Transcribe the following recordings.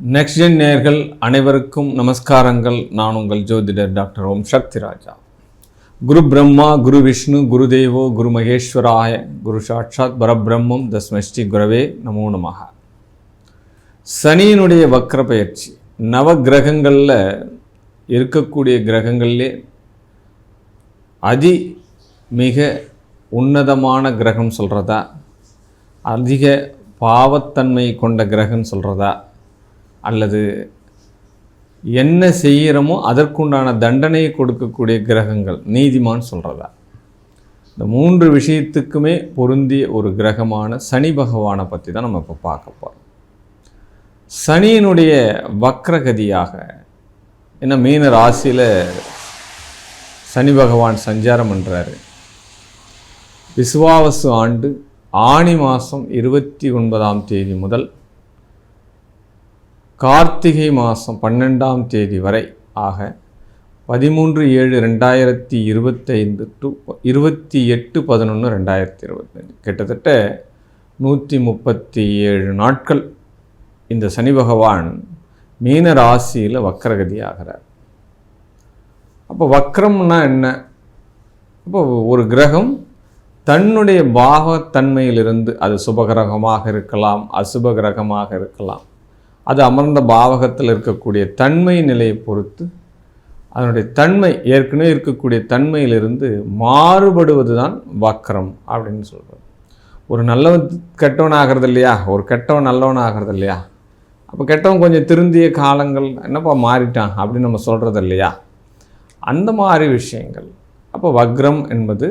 Next gen நேர்கள் அனைவருக்கும் நமஸ்காரங்கள். நான் உங்கள் ஜோதிடர் டாக்டர் ஓம் சக்தி ராஜா குரு பிரம்மா குரு விஷ்ணு குரு தேவோ குரு மகேஸ்வராய குரு சாட்சாத் பரபிரம்மம் தஸ்மஷ்டி குரவே நமோ நமக. சனியினுடைய வக்ர பயிற்சி. நவ கிரகங்களில் இருக்கக்கூடிய கிரகங்கள்லே அதி மிக உன்னதமான கிரகம் சொல்கிறதா அதிக பாவத்தன்மை கொண்ட கிரகம் சொல்கிறதா அல்லது என்ன செய்கிறோமோ அதற்குண்டான தண்டனையை கொடுக்கக்கூடிய கிரகங்கள். நீதிமான் சொல்கிறதா இந்த மூன்று விஷயத்துக்குமே பொருந்திய ஒரு கிரகமான சனி பகவானை பற்றி தான் நம்ம இப்போ பார்க்க போகிறோம் சனியினுடைய வக்ரகதியாக என்ன மீன ராசியில் சனி பகவான் சஞ்சாரம் பண்ணுறாரு விசுவாவசு ஆண்டு ஆணி மாதம் இருபத்தி ஒன்பதாம் தேதி முதல் கார்த்திகை மாதம் பன்னெண்டாம் தேதி வரை ஆக பதிமூன்று ஏழு ரெண்டாயிரத்தி இருபத்தைந்து டு இருபத்தி எட்டு பதினொன்று ரெண்டாயிரத்தி இருபத்தஞ்சு கிட்டத்தட்ட நூற்றி முப்பத்தி ஏழு நாட்கள் இந்த சனி பகவான் மீன ராசியில் வக்கரகதி ஆகிறார் அப்போ வக்ரம்னா என்ன? அப்போ ஒரு கிரகம் தன்னுடைய பாகத்தன்மையிலிருந்து அது சுபகிரகமாக இருக்கலாம் அசுப கிரகமாக இருக்கலாம். அது அமர்ந்த பாவகத்தில் இருக்கக்கூடிய தன்மை நிலையை பொறுத்து அதனுடைய தன்மை ஏற்கனவே இருக்கக்கூடிய தன்மையிலிருந்து மாறுபடுவது தான் வக்ரம் அப்படின்னு சொல்கிறது ஒரு நல்லவன் கெட்டவன் ஆகிறது இல்லையா? ஒரு கெட்டவன் நல்லவன் ஆகிறது இல்லையா? அப்போ கெட்டவன் கொஞ்சம் திருந்திய காலங்கள் என்னப்பா மாறிட்டான் அப்படின்னு நம்ம சொல்கிறது இல்லையா? அந்த மாதிரி விஷயங்கள். அப்போ வக்ரம் என்பது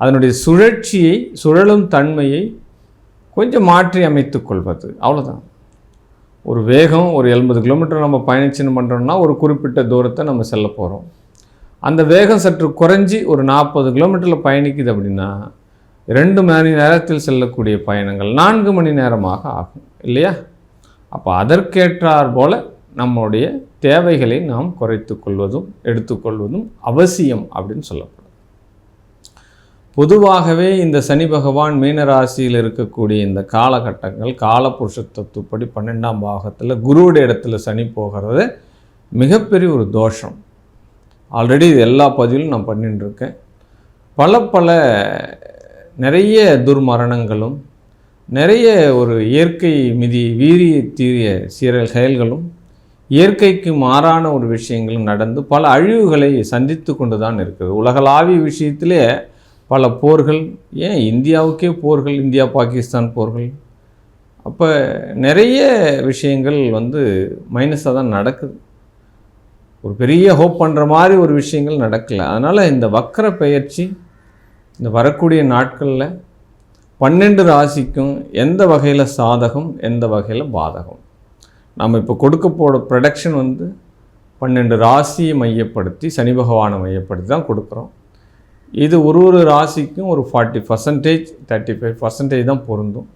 அதனுடைய சுழற்சியை சுழலும் தன்மையை கொஞ்சம் மாற்றி அமைத்து கொள்வது. அவ்வளோதான் ஒரு வேகம் ஒரு எண்பது கிலோமீட்டர் நம்ம பயணிச்சுன்னு பண்ணுறோம்னா ஒரு குறிப்பிட்ட தூரத்தை நம்ம செல்ல போகிறோம் அந்த வேகம் சற்று குறைஞ்சி ஒரு நாற்பது கிலோமீட்டரில் பயணிக்குது அப்படின்னா ரெண்டு மணி நேரத்தில் செல்லக்கூடிய பயணங்கள் நான்கு மணி நேரமாக ஆகும் இல்லையா? அப்போ அதற்கேற்றார் போல் நம்முடைய தேவைகளை நாம் குறைத்து கொள்வதும் எடுத்துக்கொள்வதும் அவசியம் அப்படின்னு சொல்லப்படும். பொதுவாகவே இந்த சனி பகவான் மீனராசியில் இருக்கக்கூடிய இந்த காலகட்டங்கள் காலபுருஷ தத்துவப்படி பன்னெண்டாம் பாகத்தில் குருவுடைய இடத்துல சனி போகிறது மிகப்பெரிய ஒரு தோஷம். ஆல்ரெடி இது எல்லா பதிவிலும் நான் பண்ணிட்டுருக்கேன். பல பல நிறைய துர்மரணங்களும் நிறைய ஒரு இயற்கை மிதி வீரிய தீரிய சீரல் செயல்களும் இயற்கைக்கு மாறான ஒரு விஷயங்களும் நடந்து பல அழிவுகளை சந்தித்து கொண்டு தான் இருக்குது. உலகளாவிய விஷயத்திலே பல போர்கள் ஏன் இந்தியாவுக்கே போர்கள் இந்தியா பாகிஸ்தான் போர்கள்? அப்போ நிறைய விஷயங்கள் வந்து மைனஸாக தான் நடக்குது. ஒரு பெரிய ஹோப் பண்ணுற மாதிரி ஒரு விஷயங்கள் நடக்கலை. அதனால் இந்த வக்கர பெயர்ச்சி இந்த வரக்கூடிய நாட்களில் பன்னெண்டு ராசிக்கும் எந்த வகையில் சாதகம் எந்த வகையில் பாதகம்? நம்ம இப்போ கொடுக்க போகிற ப்ரொடக்ஷன் வந்து பன்னெண்டு ராசியை மையப்படுத்தி சனி பகவானை மையப்படுத்தி தான் கொடுக்குறோம். இது ஒரு ஒரு ராசிக்கும் ஒரு forty percentage thirty five percentage தான் பொருந்தும்.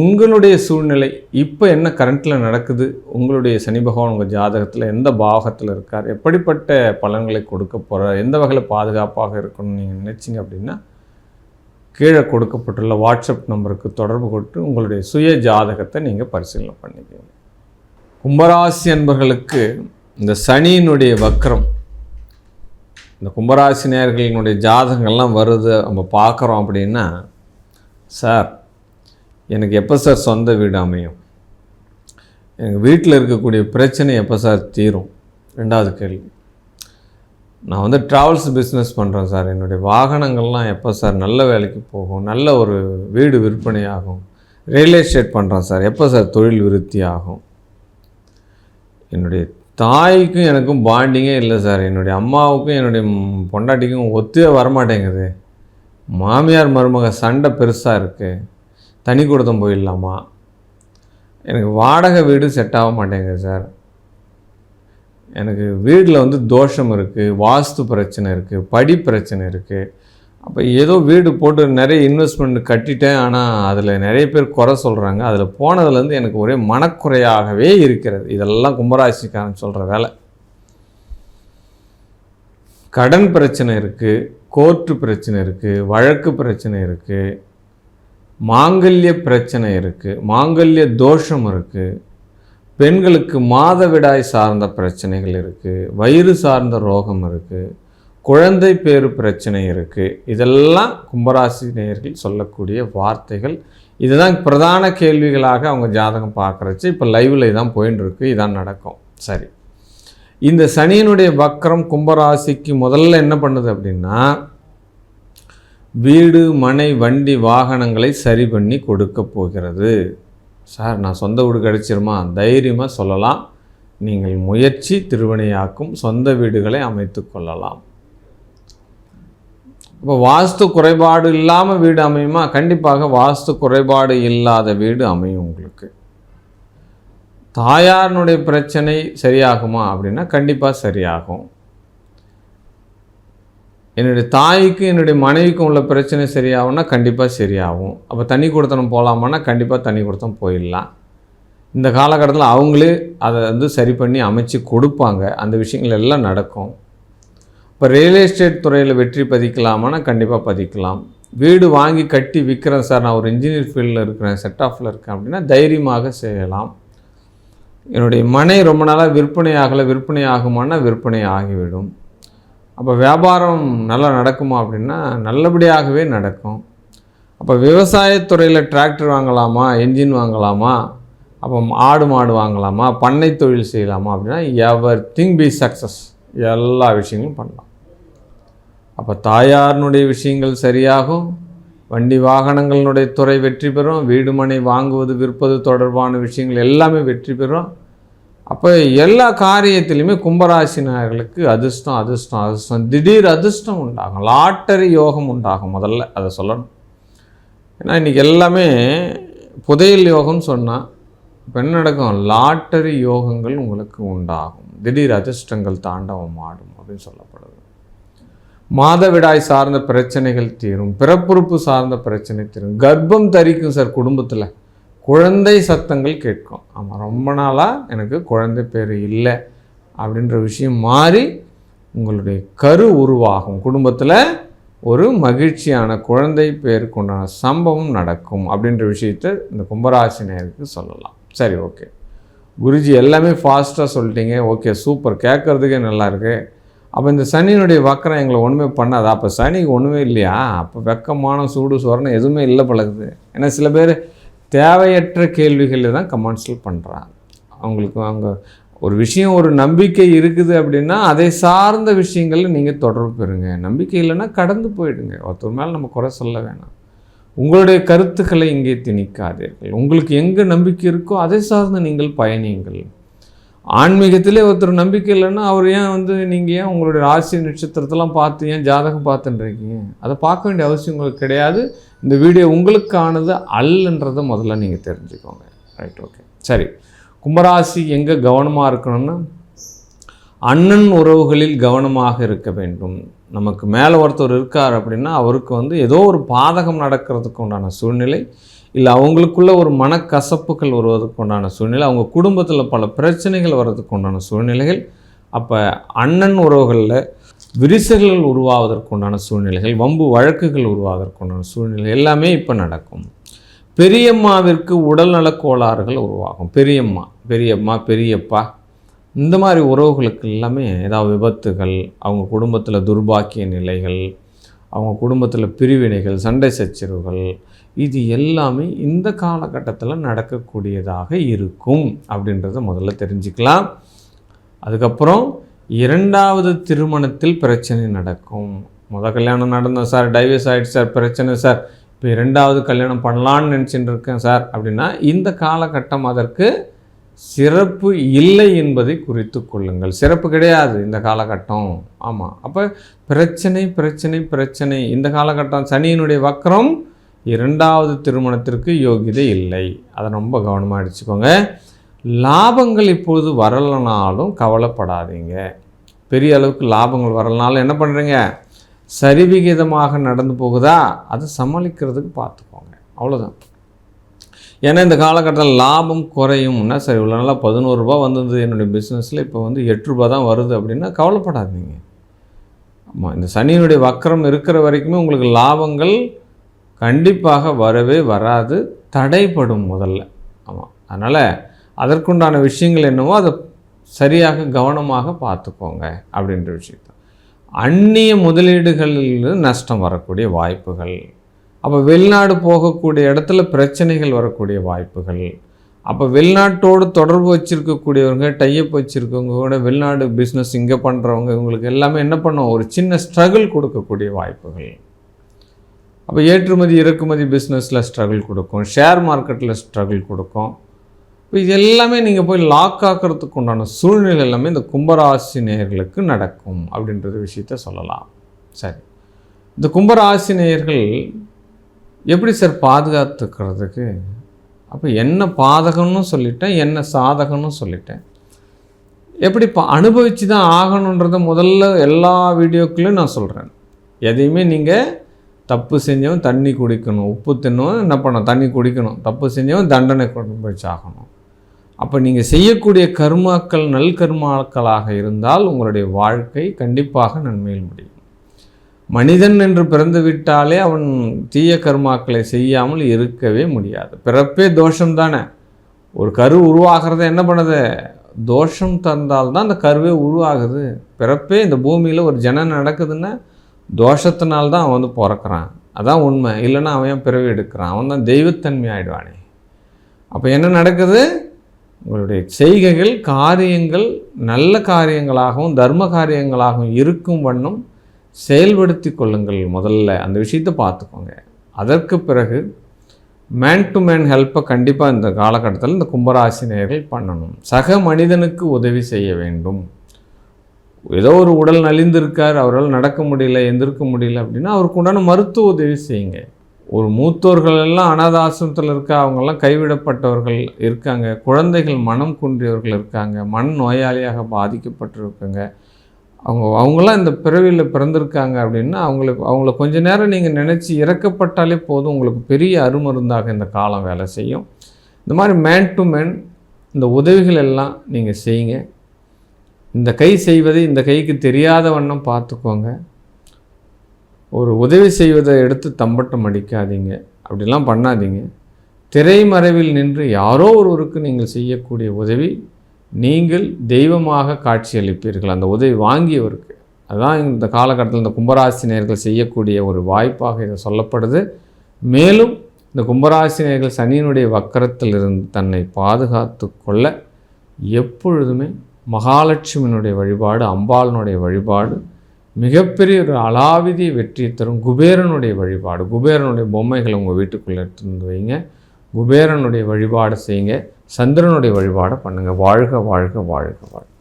உங்களுடைய சூழ்நிலை இப்போ என்ன கரண்ட்டில் நடக்குது? உங்களுடைய சனி பகவான் உங்கள் ஜாதகத்தில் எந்த பாகத்தில் இருக்கார்? எப்படிப்பட்ட பலன்களை கொடுக்க போகிறார் எந்த வகையில் பாதுகாப்பாக இருக்கணும்னு நீங்கள் நினச்சிங்க அப்படின்னா கீழே கொடுக்கப்பட்டுள்ள வாட்ஸ்அப் நம்பருக்கு தொடர்பு கொண்டு உங்களுடைய சுய ஜாதகத்தை நீங்கள் பரிசீலனை பண்ணிக்கோங்க. கும்பராசி அன்பர்களுக்கு இந்த சனியினுடைய வக்கரம் இந்த கும்பராசி நேர்களினுடைய ஜாதகங்கள்லாம் வருது நம்ம பார்க்குறோம் அப்படின்னா சார் எனக்கு எப்போ சார் சொந்த வீடு அமையும்? எங்கள் வீட்டில் இருக்கக்கூடிய பிரச்சனை எப்போ சார் தீரும்? ரெண்டாவது கேள்வி. நான் வந்து ட்ராவல்ஸ் பிஸ்னஸ் பண்ணுறேன் சார். என்னுடைய வாகனங்கள்லாம் எப்போ சார் நல்ல வேலைக்கு போகும்? நல்ல ஒரு வீடு விற்பனை ஆகும் ரியல் எஸ்டேட் பண்ணுறேன் சார். எப்போ சார் தொழில் விருத்தி ஆகும் என்னுடைய தாய்க்கும் எனக்கும் பாண்டிங்கே இல்லை சார். என்னுடைய அம்மாவுக்கும் என்னுடைய பொண்டாட்டிக்கும் ஒத்தே வரமாட்டேங்குது. மாமியார் மருமக சண்டை பெருசாக இருக்குது தனி கொடுத்தம் போயிடலாமா? எனக்கு வாடகை வீடு செட் ஆக மாட்டேங்குது சார். எனக்கு வீட்டில் வந்து தோஷம் இருக்குது வாஸ்து பிரச்சனை இருக்குது படி பிரச்சனை இருக்குது அப்போ ஏதோ வீடு போட்டு நிறைய இன்வெஸ்ட்மெண்ட் கட்டிட்டேன். ஆனால் அதில் நிறைய பேர் குறை சொல்கிறாங்க அதில் போனதுலேருந்து எனக்கு ஒரே மனக்குறையாகவே இருக்கிறது. இதெல்லாம் கும்பராசிக்காரன் சொல்கிற வேலை. கடன் பிரச்சனை இருக்குது கோர்ட்டு பிரச்சனை இருக்குது வழக்கு பிரச்சனை இருக்குது மாங்கல்ய பிரச்சனை இருக்குது மாங்கல்ய தோஷம் இருக்குது பெண்களுக்கு மாதவிடாய் சார்ந்த பிரச்சனைகள் இருக்குது வயிறு சார்ந்த ரோகம் இருக்குது குழந்தை பேறு பிரச்சனை இருக்குது இதெல்லாம் கும்பராசி நேர்கள் சொல்லக்கூடிய வார்த்தைகள். இதுதான் பிரதான கேள்விகளாக அவங்க ஜாதகம் பார்க்குறச்சு இப்போ லைவில் இதான் போயின்னு இதான் நடக்கும். சரி. இந்த சனியினுடைய வக்கரம் கும்பராசிக்கு முதல்ல என்ன பண்ணுது அப்படின்னா வீடு மனை வண்டி வாகனங்களை சரி பண்ணி கொடுக்க போகிறது. சார் நான் சொந்த வீடு கிடைச்சிருமா? தைரியமாக சொல்லலாம். நீங்கள் முயற்சி திருவினையாக்கும் சொந்த வீடுகளை அமைத்து கொள்ளலாம். இப்போ வாஸ்து குறைபாடு இல்லாமல் வீடு அமையுமா? கண்டிப்பாக வாஸ்து குறைபாடு இல்லாத வீடு அமையும் உங்களுக்கு. தாயாரினுடைய பிரச்சனை சரியாகுமா அப்படின்னா கண்டிப்பாக சரியாகும். என்னுடைய தாய்க்கும் என்னுடைய மனைவிக்கும் உள்ள பிரச்சனை சரியாகும்னா கண்டிப்பாக சரியாகும். அப்போ தண்ணி கொடுத்தனம் போகலாமான்னா கண்டிப்பாக தண்ணி கொடுத்தனம் போயிடலாம். இந்த காலகட்டத்தில் அவங்களே அதை வந்து சரி பண்ணி அமைச்சு கொடுப்பாங்க. அந்த விஷயங்கள் எல்லாம் நடக்கும். இப்போ ரியல் எஸ்டேட் துறையில் வெற்றி பதிக்கலாமான்னா கண்டிப்பாக பதிக்கலாம். வீடு வாங்கி கட்டி விற்கிறேன் சார். நான் ஒரு இன்ஜினியர் ஃபீல்டில் இருக்கிறேன் செட் ஆஃபில் இருக்கேன் அப்படின்னா தைரியமாக செய்யலாம். என்னுடைய மனை ரொம்ப நாளாக விற்பனை ஆகலை. விற்பனை ஆகுமானா விற்பனை ஆகிவிடும். அப்போ வியாபாரம் நல்லா நடக்குமா அப்படின்னா நல்லபடியாகவே நடக்கும். அப்போ விவசாயத்துறையில் டிராக்டர் வாங்கலாமா? என்ஜின் வாங்கலாமா? அப்போ ஆடு மாடு வாங்கலாமா? பண்ணை தொழில் செய்யலாமா அப்படின்னா எவர் திங் பி சக்ஸஸ் எல்லா விஷயங்களும் பண்ணலாம். அப்போ தாயாரினுடைய விஷயங்கள் சரியாகும் வண்டி வாகனங்களினுடைய துறை வெற்றி பெறும் வீடு மனை வாங்குவது விற்பது தொடர்பான விஷயங்கள் எல்லாமே வெற்றி பெறும். அப்போ எல்லா காரியத்திலையுமே கும்பராசினர்களுக்கு அதிர்ஷ்டம் அதிர்ஷ்டம் அதிர்ஷ்டம். திடீர் அதிர்ஷ்டம் உண்டாகும் லாட்டரி யோகம் உண்டாகும் முதல்ல அதை சொல்லணும். ஏன்னா இன்றைக்கி எல்லாமே புதையல் யோகம்னு சொன்னால் இப்போ என்ன நடக்கும்? லாட்டரி யோகங்கள் உங்களுக்கு உண்டாகும். திடீர் அதிர்ஷ்டங்கள் தாண்டவம் ஆடும் அப்படின்னு சொல்லப்படுது. மாதவிடாய் சார்ந்த பிரச்சனைகள் தீரும் பிறப்புறுப்பு சார்ந்த பிரச்சனை தீரும். கர்ப்பம் தரிக்கும் சார் குடும்பத்தில் குழந்தை சத்தங்கள் கேட்கும். ஆமாம் ரொம்ப நாளாக எனக்கு குழந்தை பேர் இல்லை அப்படின்ற விஷயம் மாறி உங்களுடைய கரு உருவாகும். குடும்பத்தில் ஒரு மகிழ்ச்சியான குழந்தை பேருக்கு உண்டான சம்பவம் நடக்கும் அப்படின்ற விஷயத்த இந்த கும்பராசினியருக்கு சொல்லலாம். சரி ஓகே. குருஜி எல்லாமே ஃபாஸ்ட்டாக சொல்லிட்டீங்க. Okay super. கேட்குறதுக்கே நல்லா இருக்குது அப்போ இந்த சனியினுடைய வக்கரம் எங்களை ஒன்றுமே பண்ணாது? அப்போ சனிக்கு ஒன்றுமே இல்லையா? அப்போ வெக்கமான சூடு சுவரணம் எதுவுமே இல்லை பழகுது. ஏன்னா சில பேர் தேவையற்ற கேள்விகளில் தான் கமெண்ட்ஸில் பண்ணுறாங்க அவங்களுக்கு அவங்க ஒரு விஷயம் ஒரு நம்பிக்கை இருக்குது அப்படின்னா அதை சார்ந்த விஷயங்களில் நீங்கள் தொடர்பு பெறுங்க. நம்பிக்கை இல்லைன்னா கடந்து போயிடுங்க. ஒருத்தர் மேலே நம்ம குறை சொல்ல வேணாம். உங்களுடைய கருத்துக்களை இங்கே திணிக்காதீர்கள். உங்களுக்கு எங்கே நம்பிக்கை இருக்கோ அதை சார்ந்து நீங்கள் பயணியுங்கள். ஆன்மீகத்திலே ஒருத்தர் நம்பிக்கை இல்லைன்னா அவர் ஏன் வந்து நீங்கள் ஏன் உங்களுடைய ராசி நட்சத்திரத்தெல்லாம் பார்த்து ஏன் ஜாதகம் பார்த்துட்டுருக்கீங்க அதை பார்க்க வேண்டிய அவசியம் உங்களுக்கு கிடையாது. இந்த வீடியோ உங்களுக்கானது அல்லன்றதை முதல்ல நீங்கள் தெரிஞ்சுக்கோங்க. ரைட் ஓகே சரி. கும்பராசி எங்கே கவனமாக இருக்கணும்னா அண்ணன் உறவுகளில் கவனமாக இருக்க வேண்டும். நமக்கு மேலே ஒருத்தர் இருக்கார் அப்படின்னா அவருக்கு வந்து ஏதோ ஒரு பாதகம் நடக்கிறதுக்கு உண்டான சூழ்நிலை. இல்லை அவங்களுக்குள்ள ஒரு மனக்கசப்புகள் வருவதற்கு உண்டான சூழ்நிலை அவங்க குடும்பத்தில் பல பிரச்சனைகள் வர்றதுக்கு உண்டான சூழ்நிலைகள் அப்போ அண்ணன் உறவுகளில் விரிசல்கள் உருவாவதற்கு உண்டான சூழ்நிலைகள் வம்பு வழக்குகள் உருவாவதற்கு உண்டான சூழ்நிலை எல்லாமே இப்போ நடக்கும். பெரியம்மாவிற்கு உடல்நலக் கோளாறுகள் உருவாகும். பெரியம்மா பெரியம்மா பெரியப்பா இந்த மாதிரி உறவுகளுக்கு எல்லாமே ஏதாவது விபத்துகள் அவங்க குடும்பத்தில் துர்பாக்கிய நிலைகள் அவங்க குடும்பத்தில் பிரிவினைகள் சண்டை சச்சரவுகள் இது எல்லாமே இந்த காலகட்டத்தில் நடக்கக்கூடியதாக இருக்கும் அப்படின்றத முதல்ல தெரிஞ்சுக்கலாம். அதுக்கப்புறம் இரண்டாவது திருமணத்தில் பிரச்சனை நடக்கும். முத கல்யாணம் நடந்தோம் சார் டைவர்ஸ் ஆகிடுச்சு சார் பிரச்சனை சார். இப்போ இரண்டாவது கல்யாணம் பண்ணலான்னு நினச்சிட்டு இருக்கேன் சார். அப்படின்னா இந்த காலகட்டம் அதற்கு சிறப்பு இல்லை என்பதை குறித்து கொள்ளுங்கள். சிறப்பு கிடையாது இந்த காலகட்டம். ஆமாம் அப்போ பிரச்சனை பிரச்சனை பிரச்சனை. இந்த காலகட்டம் சனியினுடைய வக்கரம் இரண்டாவது திருமணத்திற்கு யோகிதை இல்லை. அதை ரொம்ப கவனமாக அடிச்சுக்கோங்க லாபங்கள் இப்பொழுது வரலனாலும் கவலைப்படாதீங்க. பெரிய அளவுக்கு லாபங்கள் வரலனாலும் என்ன பண்ணுறீங்க சரிவிகிதமாக நடந்து போகுதா? அதை சமாளிக்கிறதுக்கு பார்த்துக்கோங்க. அவ்வளோதான் ஏன்னா இந்த காலகட்டத்தில் லாபம் குறையும்னா சரி இவ்வளோ நாளாக பதினோரு ரூபா வந்தது என்னுடைய பிஸ்னஸில் இப்போ வந்து எட்டு ரூபா தான் வருது அப்படின்னா கவலைப்படாதீங்க. ஆமாம் இந்த சனியினுடைய வக்கரம் இருக்கிற வரைக்குமே உங்களுக்கு லாபங்கள் கண்டிப்பாக வரவே வராது தடைப்படும் முதல்ல. ஆமாம் அதனால் அதற்குண்டான விஷயங்கள் என்னவோ அதை சரியாக கவனமாக பார்த்துக்கோங்க அப்படின்ற விஷயத்த அந்நிய முதலீடுகளில் நஷ்டம் வரக்கூடிய வாய்ப்புகள் அப்போ வெளிநாடு போகக்கூடிய இடத்துல பிரச்சனைகள் வரக்கூடிய வாய்ப்புகள் அப்போ வெளிநாட்டோடு தொடர்பு வச்சுருக்கக்கூடியவங்க டையப் வச்சுருக்கவங்க கூட வெளிநாடு பிஸ்னஸ் இங்கே பண்ணுறவங்க இவங்களுக்கு எல்லாமே என்ன பண்ணுவோம் ஒரு சின்ன ஸ்ட்ரகிள் கொடுக்கக்கூடிய வாய்ப்புகள். அப்போ ஏற்றுமதி இறக்குமதி பிஸ்னஸில் ஸ்ட்ரகிள் கொடுக்கும். ஷேர் மார்க்கெட்டில் ஸ்ட்ரகிள் கொடுக்கும். இப்போ இது எல்லாமே நீங்கள் போய் லாக் ஆக்கிறதுக்கு உண்டான சூழ்நிலை எல்லாமே இந்த கும்பராசி நேயர்களுக்கு நடக்கும் அப்படின்றது விஷயத்த சொல்லலாம். சரி. இந்த கும்பராசி நேயர்கள் எப்படி சார் பாதுகாத்துக்கிறதுக்கு? அப்போ என்ன பாதகம்னு சொல்லிட்டேன் என்ன சாதகம்னு சொல்லிட்டேன். எப்படி பா அனுபவித்து தான் ஆகணுன்றத முதல்ல எல்லா வீடியோக்குள்ளேயும் நான் சொல்கிறேன் எதையுமே நீங்கள் தப்பு செஞ்சவன் தண்ணி குடிக்கணும். உப்பு தின்னவன் என்ன பண்ணணும்? தண்ணி குடிக்கணும். தப்பு செஞ்சவன் தண்டனை கொண்டு போய் சாகணும். அப்போ நீங்கள் செய்யக்கூடிய கர்மாக்கள் நல் கர்மாக்களாக இருந்தால் உங்களுடைய வாழ்க்கை கண்டிப்பாக நன்மையில் முடியும். மனிதன் என்று பிறந்து விட்டாலே அவன் தீய கர்மாக்களை செய்யாமல் இருக்கவே முடியாது. பிறப்பே தோஷம் தானே. ஒரு கரு உருவாகிறத என்ன பண்ணுது? தோஷம் தந்தால் தான் அந்த கருவே உருவாகுது. பிறப்பே இந்த பூமியில் ஒரு ஜனம் நடக்குதுன்னா தோஷத்தினால்தான் அவன் வந்து பிறக்கிறான். அதான் உண்மை. இல்லைன்னா அவன் ஏன் பிறவி எடுக்கிறான்? அவன் தான் தெய்வத்தன்மை ஆயிடுவானே. அப்போ என்ன நடக்குது? உங்களுடைய செய்கைகள் காரியங்கள் நல்ல காரியங்களாகவும் தர்ம காரியங்களாகவும் இருக்கும் வண்ணம் செயல்படுத்தி கொள்ளுங்கள் முதல்ல. அந்த விஷயத்தை பார்த்துக்கோங்க. அதற்கு பிறகு மேன் டு மேன் ஹெல்ப்பை கண்டிப்பாக இந்த காலகட்டத்தில் இந்த கும்பராசினியர்கள் பண்ணணும். சக மனிதனுக்கு உதவி செய்ய வேண்டும். ஏதோ ஒரு உடல் நலிந்திருக்கார் அவரால் நடக்க முடியல எந்திருக்க முடியல அப்படின்னா அவருக்கு உண்டான மருத்துவ உதவி செய்யுங்க. ஒரு மூத்தோர்கள் எல்லாம் அனாத ஆசிரமத்தில் இருக்க அவங்கெல்லாம் கைவிடப்பட்டவர்கள் இருக்காங்க. குழந்தைகள் மனம் குன்றியவர்கள் இருக்காங்க. மண் நோயாளியாக பாதிக்கப்பட்டிருக்காங்க. அவங்க அவங்களாம் இந்த பிறவியில் பிறந்திருக்காங்க அப்படின்னா அவங்களுக்கு அவங்கள கொஞ்ச நேரம் நீங்கள் நினச்சி இறக்கப்பட்டாலே போதும். உங்களுக்கு பெரிய அருமருந்தாக இந்த காலம் வேலை செய்யும். இந்த மாதிரி மேன் டு மேன் இந்த உதவிகள் எல்லாம் நீங்கள் செய்யுங்க. இந்த கை செய்வதை இந்த கைக்கு தெரியாத வண்ணம் பார்த்துக்கோங்க. ஒரு உதவி செய்வதை எடுத்து தம்பட்டம் அடிக்காதீங்க. அப்படிலாம் பண்ணாதீங்க. திரைமறைவில் நின்று யாரோ ஒருவருக்கு நீங்கள் செய்யக்கூடிய உதவி நீங்கள் தெய்வமாக காட்சியளிப்பீர்கள். அந்த உதவி வாங்கியவருக்கு. அதுதான் இந்த காலகட்டத்தில் இந்த கும்பராசினியர்கள் செய்யக்கூடிய ஒரு வாய்ப்பாக இது சொல்லப்படுது. மேலும் இந்த கும்பராசினியர்கள் சனியினுடைய வக்கரத்திலிருந்து தன்னை பாதுகாத்து கொள்ள எப்பொழுதுமே மகாலட்சுமியினுடைய வழிபாடு அம்பாளினுடைய வழிபாடு மிகப்பெரிய ஒரு அலாவிதி வெற்றி தரும் குபேரனுடைய வழிபாடு. குபேரனுடைய பொம்மைகளை உங்கள் வீட்டுக்குள்ளே எடுத்துருந்து வைங்க. குபேரனுடைய வழிபாடு செய்யுங்க. சந்திரனுடைய வழிபாடை பண்ணுங்கள் வாழ்க வாழ்க வாழ்க வாழ்க.